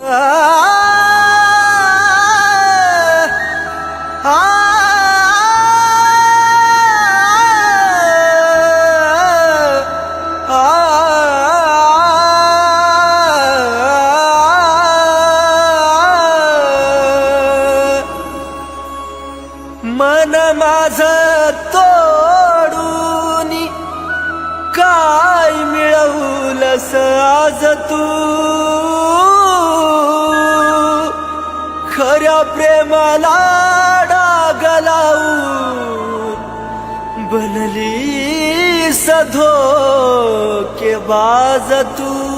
啊。प्रेमाला डागलाऊ. बनली सधो के बाज तू.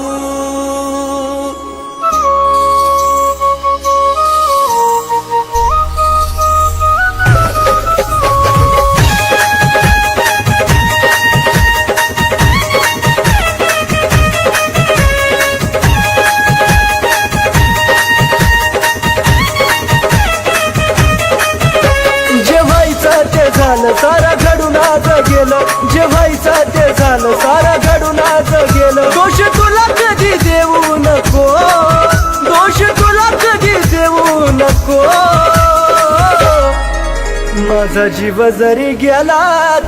तुझा जीव जरी गेला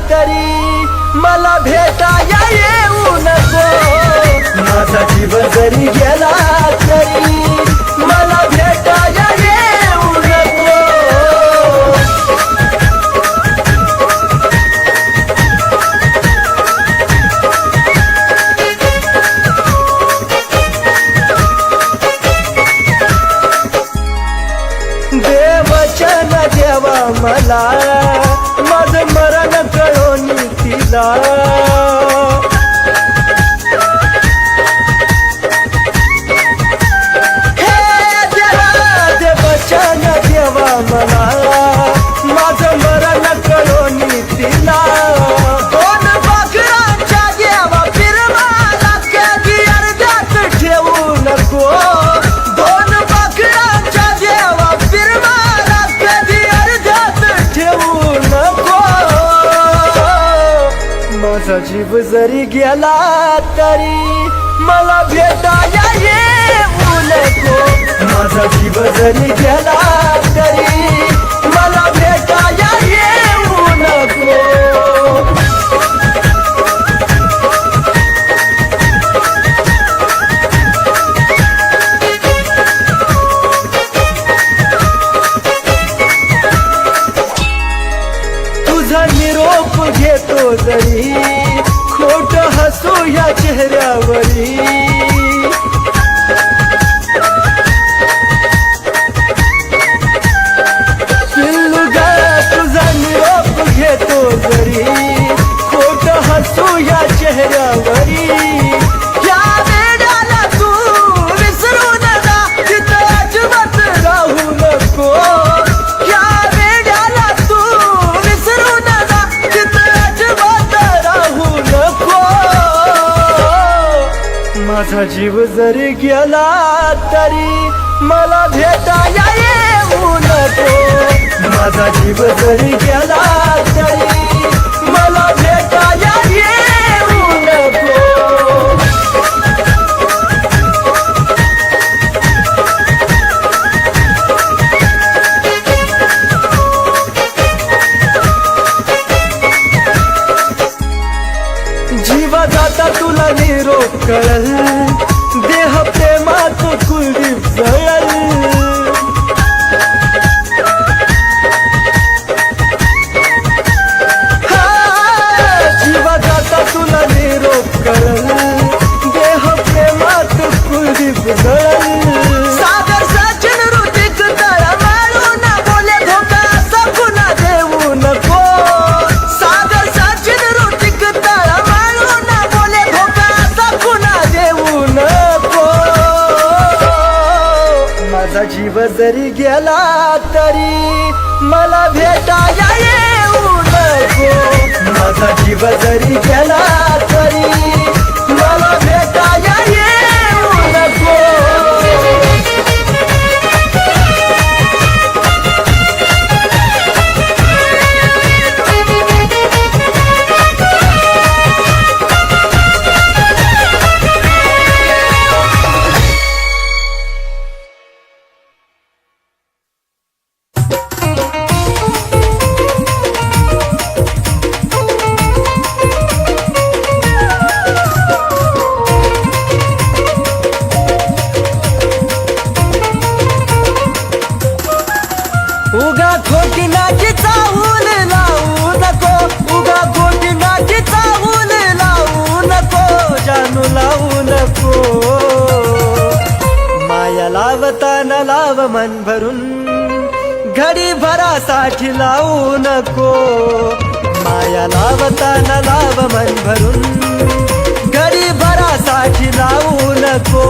तरी मला भेटाया येऊ नको. माझा जीव जरी गेला तरी मला भेटाया घरी गेला तरी मला भेटाया ये माझा जीव जरी गेला तरी लहरा वरी माझा जीव जरी गेला तरी मला भेटा या माझा जीव जरी गेला तरी ಕಳಲ लाव मन भरून घडी भरासाठी लावू नको. माया लावताना लाव मन भरून घडी भरासाठी लावू नको.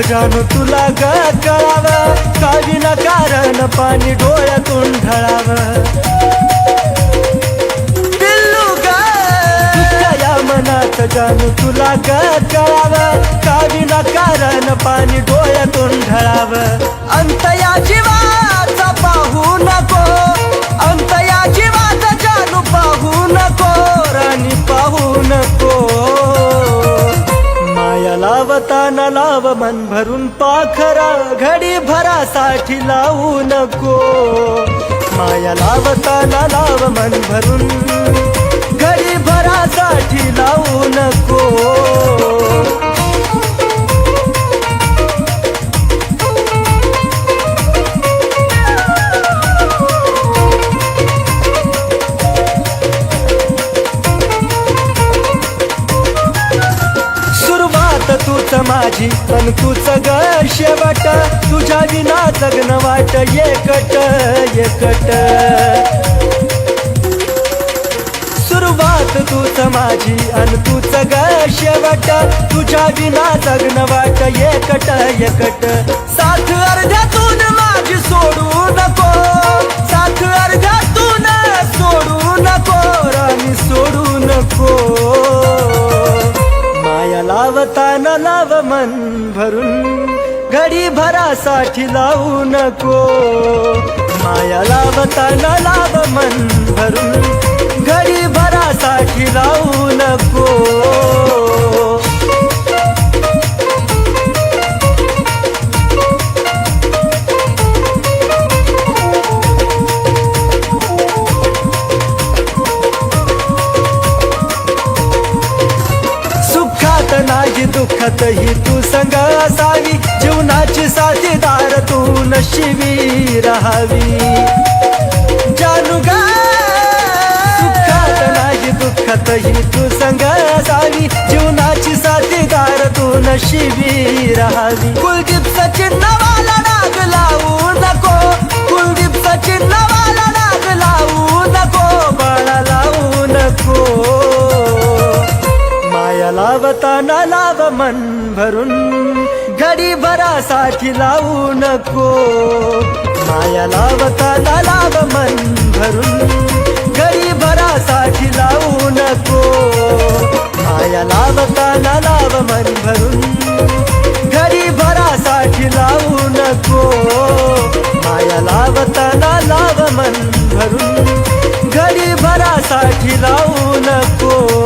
जाणू तुला ग कळाव. काविना कारण पाणी डोळ्यातून ढळाव. या मनात जाणू तुला ग कळाव. काविना कारण पाणी डोळ्यातून ढळाव. अंत या जीवाचा पाहू नको. अंत मन भरून पाखरा घडी भरासाठी लावू नको. माया लावताना लाव मन भरून घडी भरासाठी लावू नको. माझी पण तूच ग शेवट. तुझ्या विना जगन वाट एकट एकट. सुरुवात तूच माझी अन तूच ग शेवट. तुझ्या विना जगन वाट एकट एकट. साथ अर्ध्यातून माझी सोडू नको. साथ अर्ध्यातून सोडू नको राणी सोडू नको. माया लावताना लाव मन भरून. घडी भरासाठी लावू नको. माया लावताना लाव मन भरून. नशिबी कुलदीप सचिन नवाला नाग लावू नको. कुलदीप सचिन नवाला नाग लावू नको. बाळा लावू नको. माया लावताना लाव मन भरून. घडी भरासाठी लावू नको. माया लावताना लाव मन भरून. घडी भरासाठी लावू नको. माया लावताना लाव मन भरून. लावू नको. माया लावताना लाव मन भरून घरी भरासाठी लावू नको.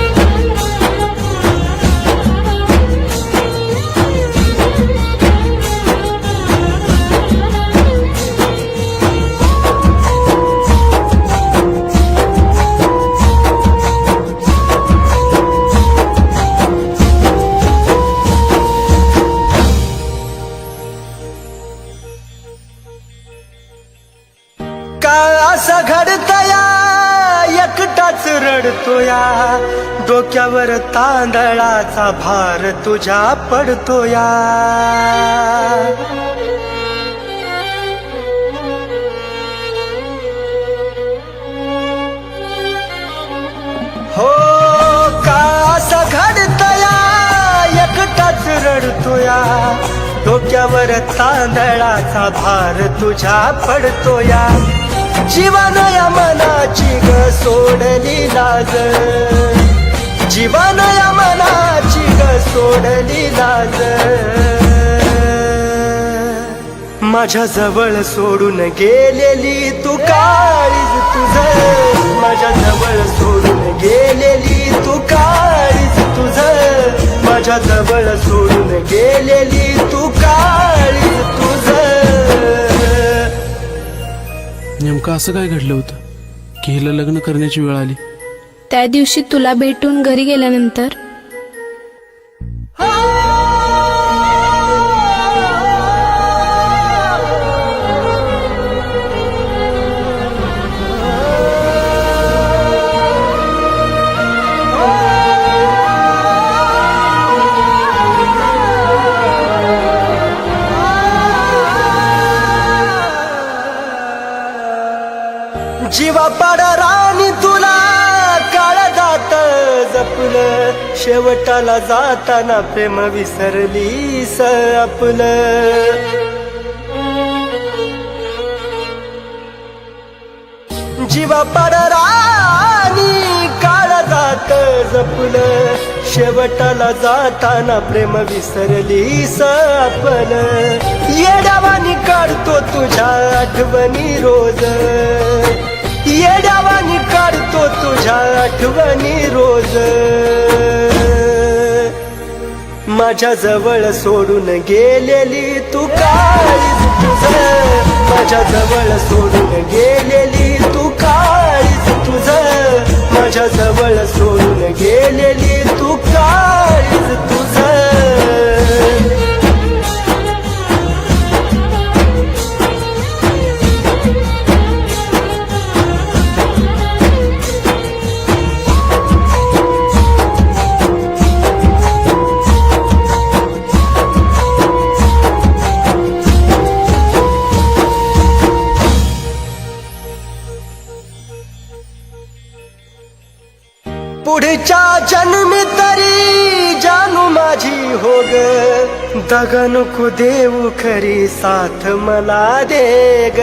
डोक्यावर तांदळाचा भार तुझ्या पडतोया. हो कासा घडतया एकटाच रडतोया. डोक्यावर तांदळाचा भार तुझ्या पडतोया. जीवानया मनाची ग सोडली लाज. जीवानया मनाची ग सोडली लाज माझ्या जवळ सोडून गेलेली तू काळीज तुझ. माझ्या जवळ सोडून गेलेली तू काळीज तुझ. माझ्या जवळ सोडून गेलेली तू काळीज तुझ. नेमकं असं काय घडलं होतं? की हिला लग्न करण्याची वेळ आली? त्या दिवशी तुला भेटून घरी गेल्यानंतर शेवटाला जाताना प्रेम विसरलीस आपलं. जीवा पाड राणी काळ जात जपल. शेवटाला जाताना प्रेम विसरलीस आपलं. येड्यावानी काढतो तुझ्या आठवणी रोज. येड्यावानी काढतो तुझ्या आठवणी रोज. माझ्या जवळ सोडून गेलेली तू काळीज तुझ. माझ्या जवळ सोडून गेलेली तू काळीज तुझ. माझ्या जवळ सोडून गेलेली तू काळीज तुझ. ग नको देऊ खरी साथ मला दे ग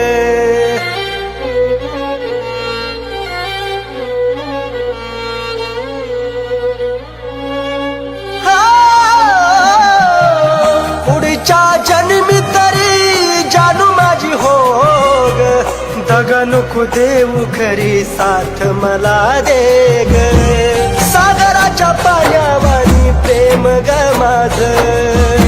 पुढच्या जन्मी तरी जानू माझी हो ग नको देऊ खरी साथ मला दे ग सागराच्या पाण्यावानी प्रेम ग माझ।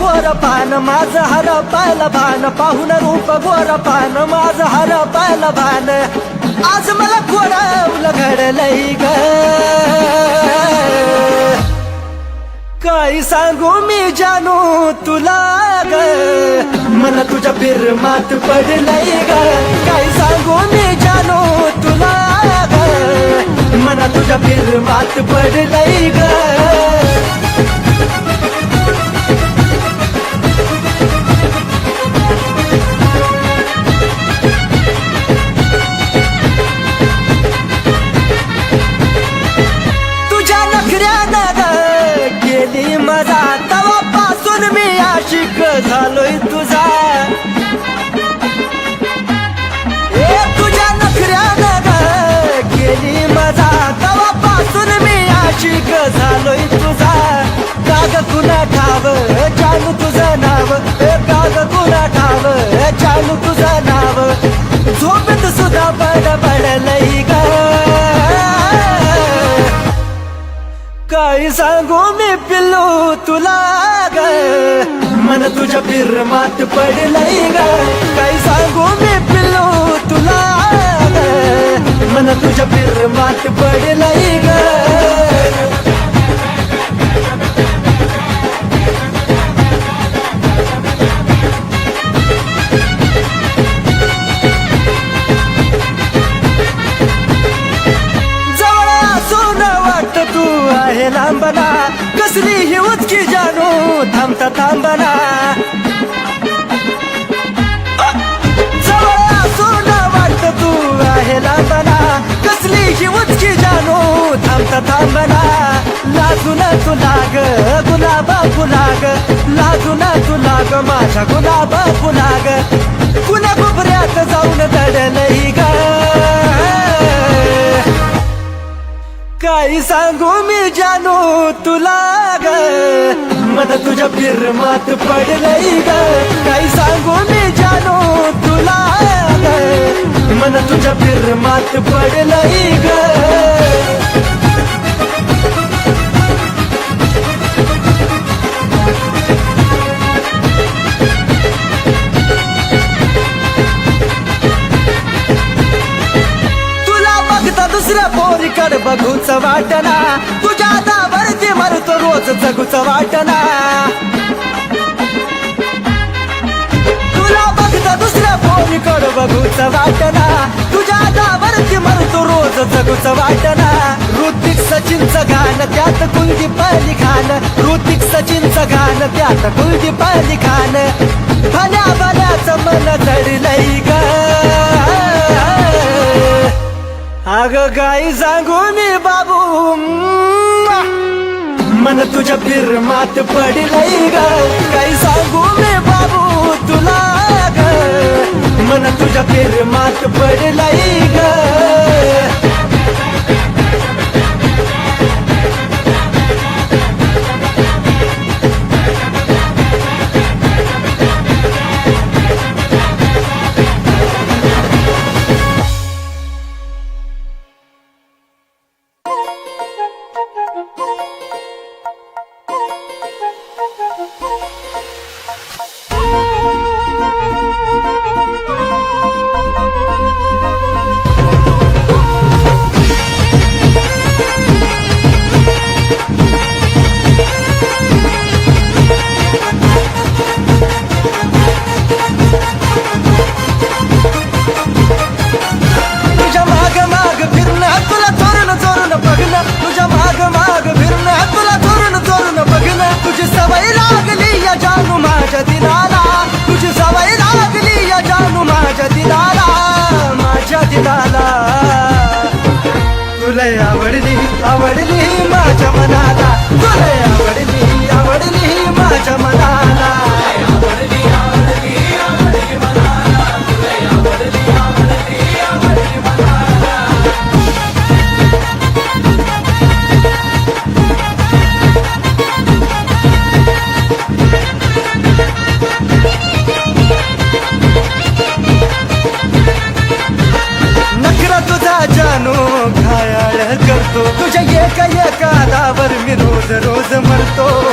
गोर पान माझ हरपल भान. पाहुन रूप गोर पान माझ हरपल भान. आज मला कोणावलं घडलंय ग. काय सांगू मी जानू तुला ग? मला तुझ्या फिरमात पडलंय ग. काय सांगू मी जानू तुला ग? मला तुझ्या फिरमात पडलंय ग. नखऱ्यान ग केली मजा तवापासून मी आशिक झालोय तुझा. हे तुझ्या नखऱ्यान ग केली मजा तवापासून मी आशिक झालोय तुझा. काग कुणा ठाव जानू तुझं नाव. काग कुणा ठाव चालू तुझं नाव. झोपेत सुद्धा बड बडलई ग. काय सांगू मी पिल्लू तुला ग. मन तुझ्या फिरमात पडलंय ग. काही सांगू मी पिल्लू तुला ग. मन तुझ्या फिरमात पडलंय ग. थांबता थांबना लाजून तू लाग गुलाबा फुलाग. लाजून तू लाग माझ्या गुलाबा फुलाग. कुणा गुबऱ्यात जाऊन दडलई ग. काही सांगू मी जानू तुला ग मन तुझ्या फिरमात पडलंय ग. काही सांगू मी जानू तुला ग मन तुझ्या फिरमात पडलंय ग. कड बघूच वाटना तुझ्या दावरती मरतो रोज जगूच वाटना तुला बघता दुसऱ्या पोरीकडे बघूच वाटना तुझ्या दावरती मरतो रोज जगूच वाटना ऋतिक सचिनचं गाणं त्यात कुलदीप खान. ऋतिक सचिनचं गाणं त्यात कुलदीप खान. भल्या भल्याचं मन चढलंय ग. अग काही सांगू मी बाबू मन तुझ्या फिरमात पडलंय ग. काही सांगू मी बाबू तुला ग मन तुझ्या फिरमात पडलंय ग. आवडली माझ्या मनाला. तुला आवडली आवडली माझ्या मनाला. एका दावर मी रोज रोज मरतो.